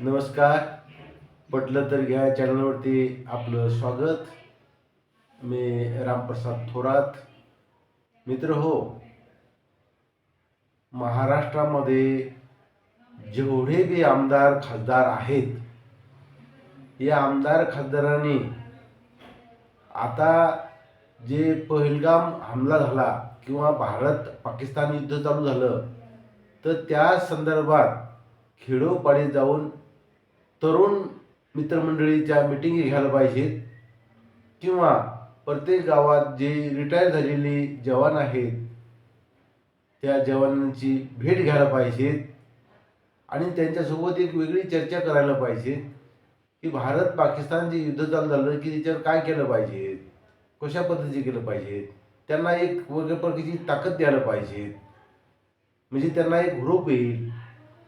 नमस्कार. पटलं तर घ्या चॅनलवरती आपलं स्वागत. मी रामप्रसाद थोरात. मित्र हो महाराष्ट्रामध्ये जेवढे बी आमदार खासदार आहेत या आमदार खासदारांनी आता जे पहिलगाम हमला झाला किंवा भारत पाकिस्तान युद्ध चालू झालं तर त्या संदर्भात खेडोपाडी जाऊन तरुण मित्रमंडळीच्या मिटिंगी घ्यायला पाहिजेत किंवा प्रत्येक गावात जे रिटायर झालेली जवान आहेत त्या जवानांची भेट घ्यायला पाहिजेत आणि त्यांच्यासोबत एक वेगळी चर्चा करायला पाहिजे की भारत पाकिस्तान जे युद्ध चालू झालं की त्याच्यावर काय केलं पाहिजे कशा पद्धतीचे केलं पाहिजे त्यांना एक वेगळ्या प्रकारची ताकद द्यायला पाहिजे म्हणजे त्यांना एक ग्रुप येईल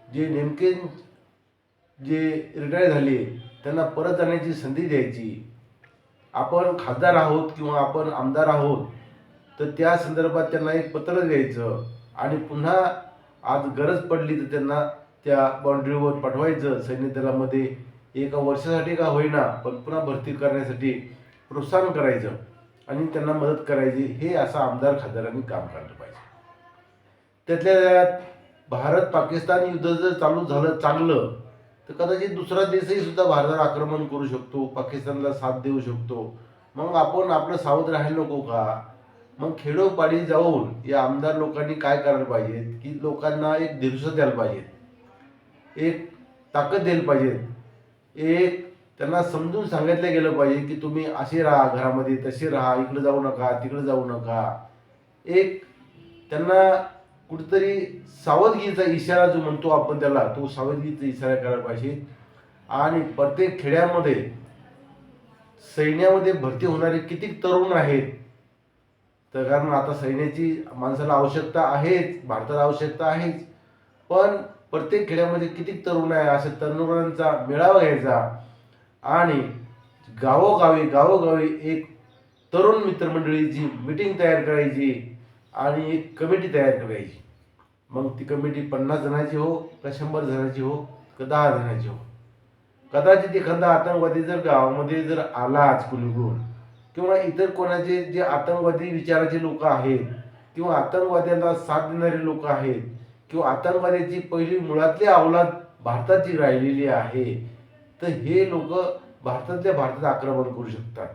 जे नेमके जे रिटायर झाले त्यांना परत जाण्याची संधी द्यायची. आपण खासदार आहोत किंवा आपण आमदार आहोत तर त्या संदर्भात त्यांना एक पत्र द्यायचं आणि पुन्हा आज गरज पडली तर त्यांना त्या बाउंड्रीवर पाठवायचं. सैन्य दलामध्ये एका वर्षासाठी का होईना पण पुन्हा भरती करण्यासाठी प्रोत्साहन करायचं आणि त्यांना मदत करायची. हे असं आमदार खासदारांनी काम करायला पाहिजे. त्यातल्या त्यात भारत पाकिस्तान युद्ध जर चालू झालं चांगलं तर कदाचित दुसरा देशही सुद्धा भारतावर आक्रमण करू शकतो पाकिस्तानला साथ देऊ शकतो. मग आपण आपलं सावध राहायला नको का? मग खेडोपाडी जाऊन या आमदार लोकांनी काय करायला पाहिजे? की लोकांना एक दिवस द्यायला पाहिजे. एक ताकद द्यायला पाहिजे. एक त्यांना समजून सांगितलं गेलं पाहिजे की तुम्ही असे राहा घरामध्ये तसे राहा इकडे जाऊ नका तिकडे जाऊ नका. एक त्यांना कुठेतरी सावधगिरीचा इशारा जो म्हणतो आपण त्याला तो सावधगिरीचा इशारा करायला पाहिजे. आणि प्रत्येक खेड्यामध्ये सैन्यामध्ये भरती होणारे किती तरुण आहेत तर कारण आता सैन्याची माणसाला आवश्यकता आहेच भारताला आवश्यकता आहेच. पण प्रत्येक खेड्यामध्ये किती तरुण आहे अशा तरुणांचा मेळावा घ्यायचा. आणि गावोगावी गावोगावी एक तरुण मित्रमंडळीची मीटिंग तयार करायची आणि एक कमिटी तयार करायची. मग ती कमिटी पन्नास जणांची हो का शंभर जणांची हो का दहा जणांची हो. कदाचित एखादा आतंकवादी जर गावामध्ये जर आलाच कुणीकडून किंवा इतर कोणाचे जे आतंकवादी विचाराचे लोक आहेत किंवा आतंकवाद्यांना साथ देणारे लोक आहेत किंवा आतंकवाद्याची पहिली मुळातली अवलाद भारताची राहिलेली आहे तर हे लोक भारतातल्या भारतात आक्रमण करू शकतात.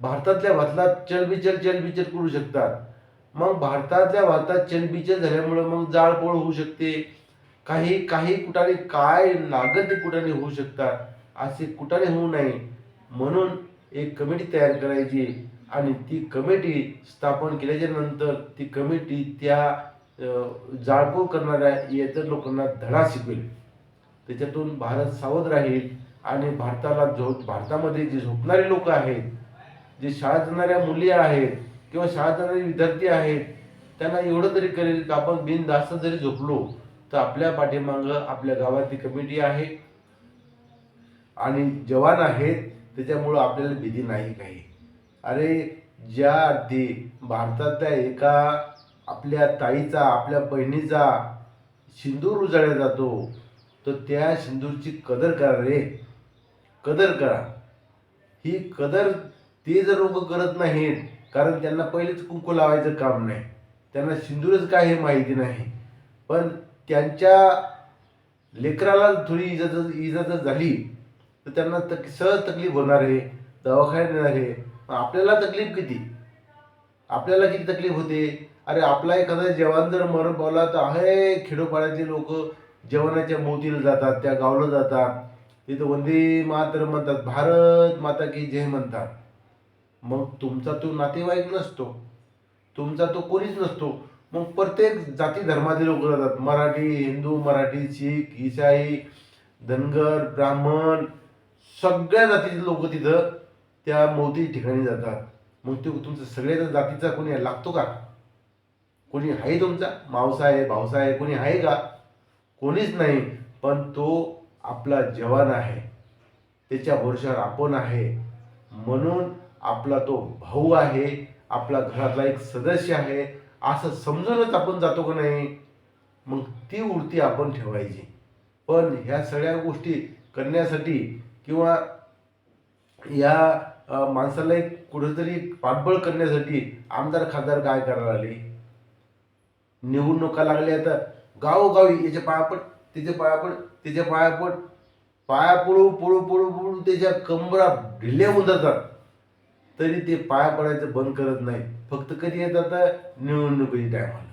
भारतातल्या भारतात चलबिचल चलबिचल करू शकतात. मग भारतातल्या भारतात चलबिचल झाल्यामुळे मग जाळपोळ होऊ शकते. काही काही कुठाने काय लागत ते कुठाने होऊ शकतात असे कुठाने होऊ नये. म्हणून एक कमिटी तयार करायची आणि ती कमिटी स्थापन केल्याच्यानंतर ती कमिटी त्या जाळपोळ करणाऱ्या इतर लोकांना धडा शिकवेल. त्याच्यातून भारत सावध राहील आणि भारताला झोप भारतामध्ये जे झोपणारे लोक आहेत जे शाळेत जाणाऱ्या मुली आहेत किंवा शाळेत जाणारे विद्यार्थी आहेत त्यांना एवढं तरी करेल की? आपण बिनधास्त जरी झोपलो तर आपल्या पाठीमागं आपल्या गावातली कमिटी आहे. आणि जवान आहेत त्याच्यामुळं आपल्याला भीती नाही काही. अरे ज्या अर्थी भारतातल्या एका आपल्या ताईचा आपल्या बहिणीचा सिंदूर उजाळला जातो तर त्या सिंदूरची कदर करा रे. कदर करा. ही कदर ते जर लोक करत नाहीत कारण त्यांना पहिलेच कुंकू लावायचं काम नाही. त्यांना सिंदूरच काय हे माहिती नाही. पण त्यांच्या लेकराला थोडी इजा इजा जर झाली तर त्यांना तक सहज तकलीफ होणार आहे दवाखान्यात येणार आहे. आपल्याला तकलीफ किती? आपल्याला किती तकलीफ होते? अरे आपला एखादा जवान जर मरण पावला तर आहे खेडोपाड्यातले लोक जवानाच्या मोतीला जातात त्या गावला जातात. तिथं वंदे मातर म्हणतात भारत माता की जय म्हणतात. मग तुमचा तो नातेवाईक नसतो. तुमचा तो कोणीच नसतो. मग प्रत्येक जाती धर्माचे लोक राहतात. मराठी हिंदू मराठी शीख ईसाई धनगर ब्राह्मण सगळ्या जातीचे लोक तिथं त्या मोती ठिकाणी जातात. मग ते तुमचं सगळ्या जातीचा कोणी लागतो का? कोणी आहे तुमचा? मावसा आहे भावसा आहे कोणी आहे का? कोणीच नाही. पण तो आपला जवान आहे. त्याच्या भरोशावर आपण आहे. म्हणून आपला तो भाऊ आहे आपला घरातला एक सदस्य आहे असं समजूनच आपण जातो का नाही? मग ती वृत्ती आपण ठेवायची. पण ह्या सगळ्या गोष्टी करण्यासाठी किंवा या माणसाला एक कुठेतरी पाठबळ करण्यासाठी आमदार खासदार काय करायला आले निवडणुका लागल्या तर गावोगावी याच्या पायापट त्याच्या पायापड त्याच्या पायापट पाया पळू पळू पळू पळू त्याच्या कंबरा ढिल्या होऊन जातात. तरी ते पाया पडायचं बंद करत नाही फक्त कधी येतात निवडणुकीच्या टायमाला.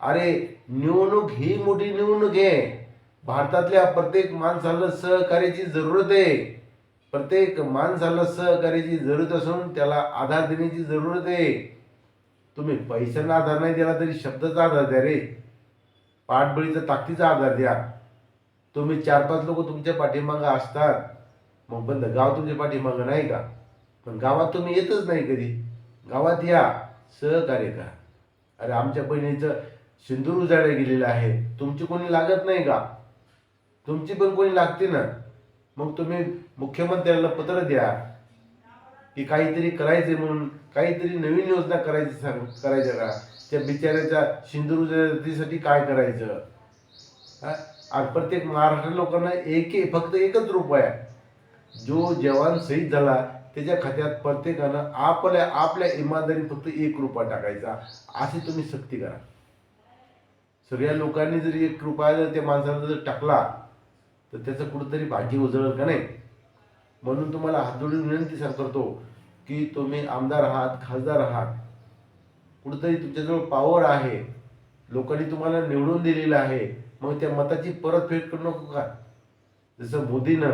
अरे निवडणूक ही मोठी निवडणूक आहे. भारतातल्या प्रत्येक माणसाला सहकार्याची जरूरत आहे. प्रत्येक माणसाला सहकार्याची जरूरत असून त्याला आधार देण्याची जरूरत आहे. तुम्ही पैशांना आधार नाही दिला तरी शब्दाचा आधार द्या रे. पाठबळीचा ताकदीचा आधार द्या. तुम्ही चार पाच लोक तुमच्या पाठीमागं असतात. मग बंद. गाव तुमच्या पाठीमागं नाही का? पण गावात तुम्ही येतच नाही कधी. गावात या सहकार्य करा. अरे आमच्या बहिणीचं सिंदूर उजाडे गेलेलं आहे. तुमची कोणी लागत नाही का? तुमची पण कोणी लागते ना? मग तुम्ही मुख्यमंत्र्याला पत्र द्या. की काहीतरी करायचे म्हणून काहीतरी नवीन योजना करायची सांग करायच्या का? त्या बिचाऱ्याच्या सिंदूर उजाडीसाठी काय करायचं? आणि प्रत्येक महाराष्ट्र लोकांना एक- फक्त एकच रुपया. जो जवान शहीद झाला त्याच्या खात्यात प्रत्येकानं आपल्या आपल्या इमानदारी फक्त एक रुपया टाकायचा. अशी तुम्ही सक्ती करा. सगळ्या लोकांनी जर एक रुपया जर त्या माणसाला जर टाकला तर त्याचं कुठंतरी भाग्य उजळल का नाही? म्हणून तुम्हाला हात जोडून विनंती सर करतो की तुम्ही आमदार आहात खासदार आहात. कुठंतरी तुमच्याजवळ पॉवर आहे. लोकांनी तुम्हाला निवडून दिलेलं आहे. मग त्या मताची परतफेड करू नको का? जसं मोदीनं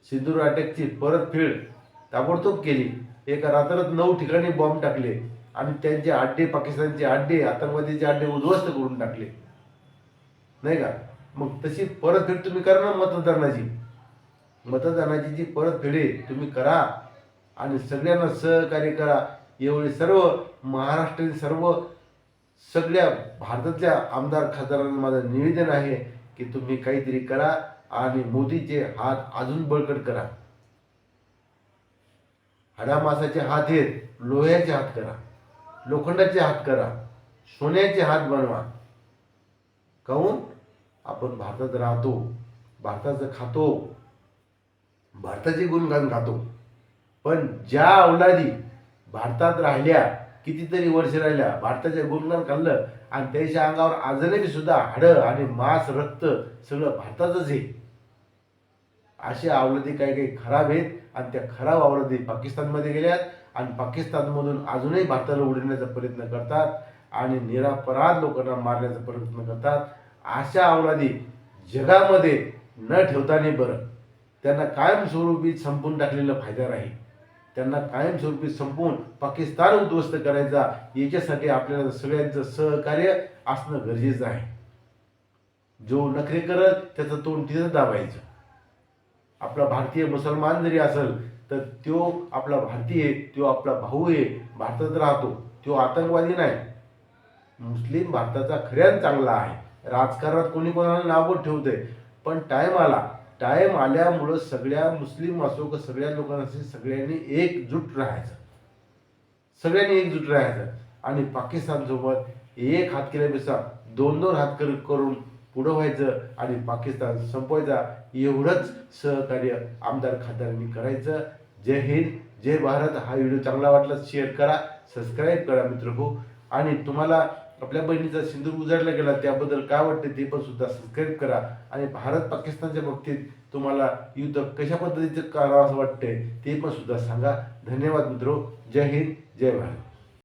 अं, सिंदूर अटॅकची परतफेड ताबडतोब केली. एका रात्रात नऊ ठिकाणी बॉम्ब टाकले आणि त्यांचे अड्डे पाकिस्तानचे अड्डे आतंकवादीचे अड्डे उद्ध्वस्त करून टाकले. नाही का? मग तशी परतफेड तुम्ही करा ना मतदानाची. मतदानाची जी परतफेड आहे तुम्ही करा आणि सगळ्यांना सहकार्य करा. एवढे सर्व महाराष्ट्रातील सर्व सगळ्या भारतातल्या आमदार खासदारांना माझं निवेदन आहे की तुम्ही काहीतरी करा. आणि मोदीचे हात अजून बळकट करा. हाडामासाचे हात आहेत लोह्याचे हात करा. लोखंडाचे हात करा. सोन्याचे हात बनवा. काहून? आपण भारतात राहतो. भारताचं खातो. भारताचे गुणगान खातो पण ज्या अवलादी भारतात राहिल्या कितीतरी वर्ष राहिल्या भारताच्या गुणगान खाल्लं आणि त्याच्या अंगावर अजूनही सुद्धा हाडं आणि मांस रक्त सगळं भारतातच आहे. असे अवलदी काही काही खराब आहेत आणि त्या खराब अवलदी पाकिस्तानमध्ये गेल्यात आणि पाकिस्तानमधून अजूनही भारताला उडवण्याचा प्रयत्न करतात आणि निरापराध लोकांना मारण्याचा प्रयत्न करतात. अशा अवलादी जगामध्ये न ठेवताना बरं. त्यांना कायमस्वरूपी संपून टाकलेलं फायदा राहील. त्यांना कायमस्वरूपी संपवून पाकिस्तान उद्ध्वस्त करायचा याच्यासाठी आपल्याला सगळ्यांचं सहकार्य असणं गरजेचं आहे. जो नखरे करत त्याचं तोंड तिथं दाबायचं. आपला भारतीय मुसलमान जरी असेल तर तो आपला भारतीय तो आपला भाऊ आहे भारतात राहतो तो आतंकवादी नाही. मुस्लिम भारताचा खऱ्यान चांगला आहे. राजकारणात कोणी कोणाला नावं ठेवते पण टाईम आला टाईम आल्यामुळं सगळ्या मुस्लिम असो का सगळ्या लोकांशी सगळ्यांनी एकजूट राहायचं. सगळ्यांनी एकजूट राहायचं. आणि पाकिस्तानसोबत एक हात केल्यापेक्षा दोन दोन हात कर करून पुढं व्हायचं आणि पाकिस्तान संपवायचा. एवढंच सहकार्य आमदार खासदारांनी करायचं. जय हिंद जय भारत. हा व्हिडिओ चांगला वाटला शेअर करा सबस्क्राईब करा मित्र हो आणि तुम्हाला आपल्या बहिणीचा सिंदूर उजाडला गेला त्याबद्दल काय वाटते ते पण सुद्धा सबस्क्राईब करा. आणि भारत पाकिस्तानच्या बाबतीत तुम्हाला युद्ध कशा पद्धतीचं करावं असं वाटतंय ते पण सुद्धा सांगा. धन्यवाद मित्रो. जय हिंद जय भारत.